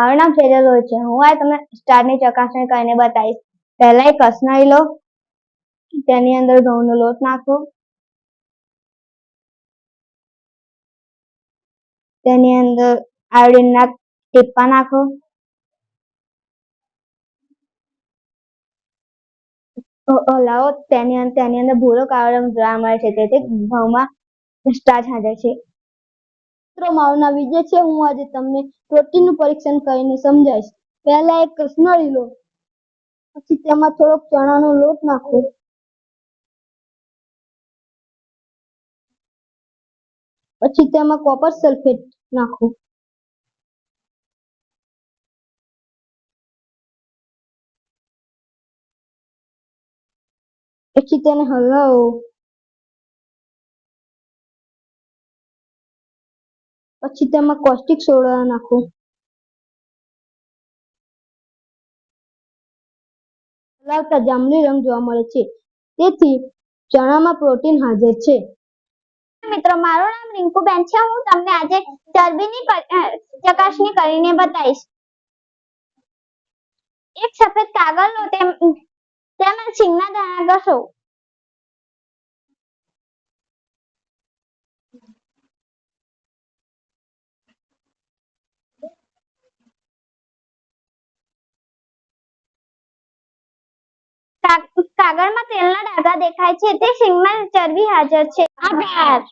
મારું નામ સેજલ હોય છે. હું આ તમને સ્ટારની ચકાસણી કરીને બતાવીશ. પહેલા એક કસનળી લો, તેની અંદર ઘઉંનો લોટ નાખો. તેની અંદર આયોડીનના ટીપા નાખો. હલાવો તેની તેની અંદર ભૂરો કાળો રંગ જોવા મળે છે. તેથી ઘઉંમાં સ્ટાર્ચ હાજર છે. મિત્રો વિજય છે, હું આજે તમને પ્રોટીનનું પરીક્ષણ કરીને સમજાવીશ. પહેલા એક કસનળી લો પછી તેમાં થોડોક ચણાનો લોટ નાખો. પછી તેમાં કોપર સલ્ફેટ નાખો. પછી તેને હલાવો. પછી તેમાં કોસ્ટિક સોડા નાખો. હલાવતા જાંબલી રંગ જોવા મળે છે. તેથી ચણામાં પ્રોટીન હાજર છે. મિત્રો, મારું નામ રિંકુબેન છે. હું તમને આજે ચરબીની ચકાસણી કરીને બતાવીશ. એક સફેદ કાગળ લો તેમ સિંગના દાણા ઘસો. કાગળમાં તેલના ડાઘા દેખાય છે. તે સિંગમાં ચરબી હાજર છે. આભાર.